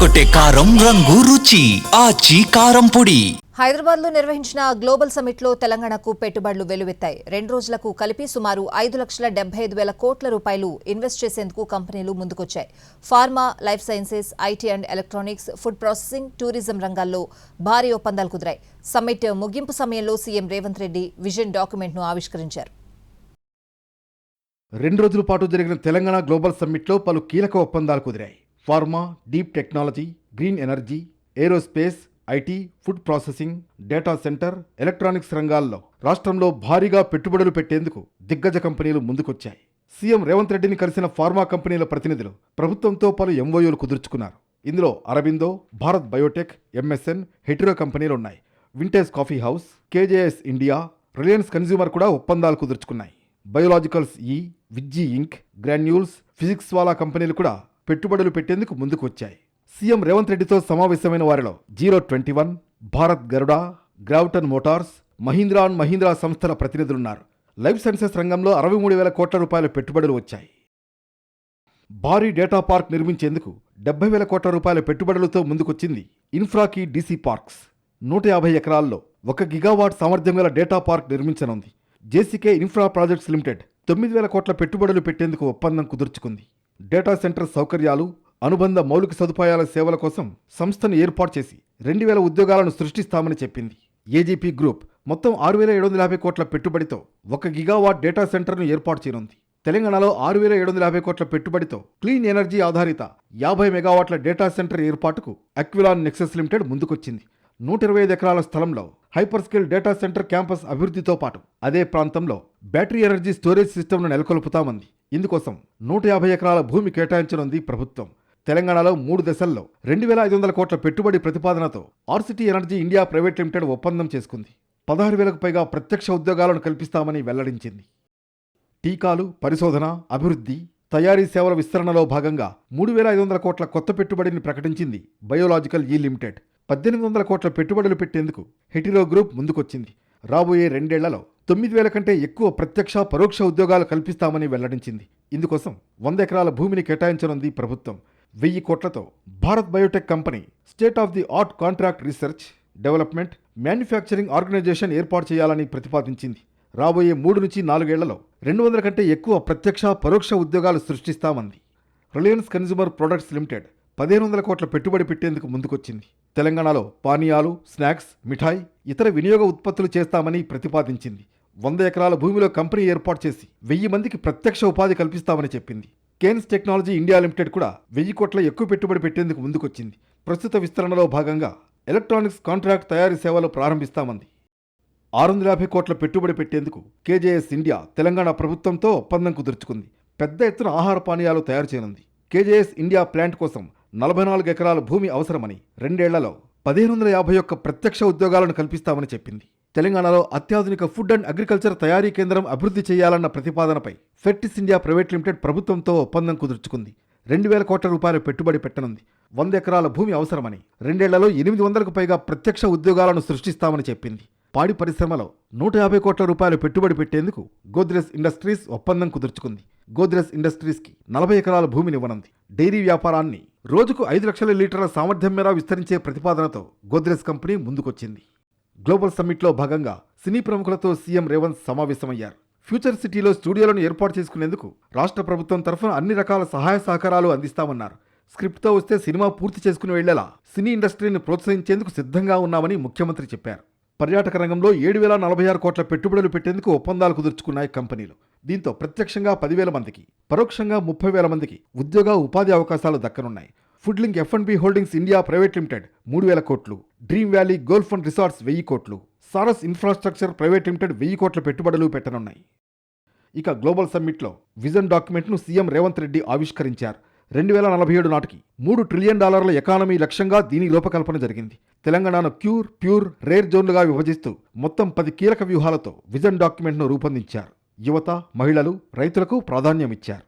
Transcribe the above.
అదరగొట్టే కారం రంగు రుచి ఆచి కారం పొడి. హైదరాబాద్లో నిర్వహించిన గ్లోబల్ సమిట్లో తెలంగాణకు పెట్టుబడులు వెలువెత్తాయి రెండు రోజులకు కలిపి సుమారు ఐదు లక్షల డెబ్బై ఐదు వేల కోట్ల రూపాయలు ఇన్వెస్ట్ చేసేందుకు కంపెనీలు ముందుకొచ్చాయి. Pharma life sciences IT and electronics food processing tourism రంగాల్లో భారీ ఒప్పందాలు కుదిరాయి. సమ్మిట్ ముగింపు సమయంలో సీఎం రేవంత్ రెడ్డి విజన్ డాక్యుమెంట్ను ఆవిష్కరించారు. రెండు రోజుల పాటు జరిగిన తెలంగాణ గ్లోబల్ సమ్మిట్లో పలు కీలక ఒప్పందాలు కుదిరాయి. Pharma deep technology green energy aerospace IT food processing data centre electronics రంగాల్లో రాష్ట్రంలో భారీగా పెట్టుబడులు పెట్టేందుకు దిగ్గజ కంపెనీలు ముందుకొచ్చాయి. సీఎం రేవంత్ రెడ్డిని కలిసిన ఫార్మా కంపెనీల ప్రతినిధులు ప్రభుత్వంతో పలు ఎంఓయూలు కుదుర్చుకున్నారు. ఇందులో అరబిందో భారత్ బయోటెక్ ఎంఎస్ఎన్ హెటిరో కంపెనీలు ఉన్నాయి vintage coffee house KJS India Reliance consumer కూడా ఒప్పందాలు కుదుర్చుకున్నాయి. బయోలాజికల్స్ ఈ విజ్జీ ఇంక్ గ్రాన్యూల్స్ ఫిజిక్స్ వాలా కంపెనీలు కూడా పెట్టుబడులు పెట్టేందుకు ముందుకొచ్చాయి. సీఎం రేవంత్ రెడ్డితో సమావేశమైన వారిలో zero twenty one Bharat Garuda Gravton motors Mahindra and Mahindra సంస్థల ప్రతినిధులున్నారు. లైఫ్ సైన్సెస్ రంగంలో అరవై మూడు వేల కోట్ల రూపాయల పెట్టుబడులు వచ్చాయి. భారీ డేటా పార్క్ నిర్మించేందుకు డెబ్బై వేల కోట్ల రూపాయల పెట్టుబడులతో ముందుకొచ్చింది ఇన్ఫ్రాకి డీసీ పార్క్స్. నూట యాభై ఎకరాల్లో ఒక గిగావాట్ సామర్థ్యం గల డేటా పార్క్ నిర్మించనుంది. జేసీకే ఇన్ఫ్రా ప్రాజెక్ట్స్ లిమిటెడ్ తొమ్మిది వేల కోట్ల పెట్టుబడులు పెట్టేందుకు ఒప్పందం కుదుర్చుకుంది. డేటా సెంటర్ సౌకర్యాలు అనుబంధ మౌలిక సదుపాయాల సేవల కోసం సంస్థను ఏర్పాటు చేసి రెండు వేల ఉద్యోగాలను సృష్టిస్తామని చెప్పింది. ఏజీపీ గ్రూప్ మొత్తం ఆరు వేల ఏడు వందల యాభై కోట్ల పెట్టుబడితో ఒక గిగావాట్ డేటా సెంటర్ను ఏర్పాటు చేయనుంది. తెలంగాణలో ఆరు వేల ఏడు వందల యాభై కోట్ల పెట్టుబడితో క్లీన్ ఎనర్జీ ఆధారిత యాభై మెగావాట్ల డేటా సెంటర్ ఏర్పాటుకు అక్విలాన్ నెక్సెస్ లిమిటెడ్ ముందుకొచ్చింది. నూట ఇరవై ఐదు ఎకరాల స్థలంలో hyper scale data centre campus అభివృద్ధితో పాటు అదే ప్రాంతంలో బ్యాటరీ ఎనర్జీ స్టోరేజ్ సిస్టమ్ను నెలకొల్పుతామంది. ఇందుకోసం నూట యాభై ఎకరాల భూమి కేటాయించనుంది ప్రభుత్వం. తెలంగాణలో మూడు దశల్లో రెండు వేల ఐదు వందల కోట్ల పెట్టుబడి ప్రతిపాదనతో RCT energy India private limited ఒప్పందం చేసుకుంది. పదహారు వేలకు పైగా ప్రత్యక్ష ఉద్యోగాలను కల్పిస్తామని వెల్లడించింది. టీకాలు పరిశోధన అభివృద్ధి తయారీ సేవల విస్తరణలో భాగంగా మూడు వేల ఐదు వందల కోట్ల కొత్త పెట్టుబడిని ప్రకటించింది బయోలాజికల్ ఈ లిమిటెడ్. పద్దెనిమిది వందల కోట్ల పెట్టుబడులు పెట్టేందుకు హెటిరో గ్రూప్ ముందుకొచ్చింది. రాబోయే రెండేళ్ళలో తొమ్మిది వేల కంటే ఎక్కువ ప్రత్యక్ష పరోక్ష ఉద్యోగాలు కల్పిస్తామని వెల్లడించింది. ఇందుకోసం వంద ఎకరాల భూమిని కేటాయించనుంది ప్రభుత్వం. వెయ్యి కోట్లతో Bharat biotech company state of the art contract research development manufacturing organisation ఏర్పాటు చేయాలని ప్రతిపాదించింది. రాబోయే మూడు నుంచి నాలుగేళ్ళలో రెండు వందల కంటే ఎక్కువ ప్రత్యక్ష పరోక్ష ఉద్యోగాలు సృష్టిస్తామంది. రిలయన్స్ కన్జ్యూమర్ ప్రొడక్ట్స్ లిమిటెడ్ పదిహేను వందల కోట్ల పెట్టుబడి పెట్టేందుకు ముందుకొచ్చింది. తెలంగాణలో పానీయాలు స్నాక్స్ మిఠాయి ఇతర వినియోగ ఉత్పత్తులు చేస్తామని ప్రతిపాదించింది. వంద ఎకరాల భూమిలో కంపెనీ ఏర్పాటు చేసి వెయ్యి మందికి ప్రత్యక్ష ఉపాధి కల్పిస్తామని చెప్పింది. కేన్స్ టెక్నాలజీ ఇండియా లిమిటెడ్ కూడా వెయ్యి కోట్ల ఎక్కువ పెట్టుబడి పెట్టేందుకు ముందుకొచ్చింది. ప్రస్తుత విస్తరణలో భాగంగా ఎలక్ట్రానిక్స్ కాంట్రాక్ట్ తయారీ సేవలు ప్రారంభిస్తామంది. ఆరు వందల యాభై కోట్ల పెట్టుబడి పెట్టేందుకు కేజేఎస్ ఇండియా తెలంగాణ ప్రభుత్వంతో ఒప్పందం కుదుర్చుకుంది. పెద్ద ఎత్తున ఆహార పానీయాలు తయారు చేయనుంది. కేజేఎస్ ఇండియా ప్లాంట్ కోసం నలభై నాలుగు ఎకరాల భూమి అవసరమని రెండేళ్ళలో పదిహేను వందల యాభై ఒక్క ప్రత్యక్ష ఉద్యోగాలను కల్పిస్తామని చెప్పింది. తెలంగాణలో అత్యాధునిక ఫుడ్ అండ్ అగ్రికల్చర్ తయారీ కేంద్రం అభివృద్ధి చేయాలన్న ప్రతిపాదనపై ఫెర్టిస్ ఇండియా ప్రైవేట్ లిమిటెడ్ ప్రభుత్వంతో ఒప్పందం కుదుర్చుకుంది. రెండు వేల కోట్ల రూపాయల పెట్టుబడి పెట్టనుంది. వంద ఎకరాల భూమి అవసరమని రెండేళ్ళలో ఎనిమిది వందలకు పైగా ప్రత్యక్ష ఉద్యోగాలను సృష్టిస్తామని చెప్పింది. పాడి పరిశ్రమలో నూట యాభై కోట్ల రూపాయలు పెట్టుబడి పెట్టేందుకు గోద్రెజ్ ఇండస్ట్రీస్ ఒప్పందం కుదుర్చుకుంది. గోద్రెజ్ ఇండస్ట్రీస్కి నలభై ఎకరాల భూమినివ్వనుంది. డైరీ వ్యాపారాన్ని రోజుకు ఐదు లక్షల లీటర్ల సామర్థ్యం మేర విస్తరించే ప్రతిపాదనతో గోద్రెజ్ కంపెనీ ముందుకొచ్చింది. గ్లోబల్ సమ్మిట్లో భాగంగా సినీ ప్రముఖులతో సీఎం రేవంత్ సమావేశమయ్యారు. ఫ్యూచర్ సిటీలో స్టూడియోలను ఏర్పాటు చేసుకునేందుకు రాష్ట్ర ప్రభుత్వం తరఫున అన్ని రకాల సహాయ సహకారాలు అందిస్తామన్నారు. స్క్రిప్ట్తో వస్తే సినిమా పూర్తి చేసుకుని వెళ్ళేలా సినీ ఇండస్ట్రీని ప్రోత్సహించేందుకు సిద్ధంగా ఉన్నామని ముఖ్యమంత్రి చెప్పారు. పర్యాటక రంగంలో ఏడు వేల నలభై ఆరు కోట్ల పెట్టుబడులు పెట్టేందుకు ఒప్పందాలు కుదుర్చుకున్నాయి కంపెనీలు. దీంతో ప్రత్యక్షంగా పదివేల మందికి పరోక్షంగా ముప్పై వేల మందికి ఉద్యోగ ఉపాధి అవకాశాలు దక్కనున్నాయి. Food link F and B holdings India private limited. మూడు వేల కోట్లు. Dream valley golf and resorts వెయ్యి కోట్లు. సారస్ ఇన్ఫ్రాస్ట్రక్చర్ ప్రైవేట్ లిమిటెడ్ వెయ్యి కోట్ల పెట్టుబడులు పెట్టనున్నాయి. ఇక గ్లోబల్ సమ్మిట్లో విజన్ డాక్యుమెంట్ను సీఎం రేవంత్ రెడ్డి ఆవిష్కరించారు. రెండు వేల నలభై ఏడు నాటికి మూడు ట్రిలియన్ డాలర్ల ఎకానమీ లక్ష్యంగా దీని రూపకల్పన జరిగింది. తెలంగాణను క్యూర్ ప్యూర్ రేర్ జోన్లుగా విభజిస్తూ మొత్తం పది కీలక వ్యూహాలతో విజన్ డాక్యుమెంట్ను రూపొందించారు. యువత మహిళలు రైతులకు ప్రాధాన్యమిచ్చారు.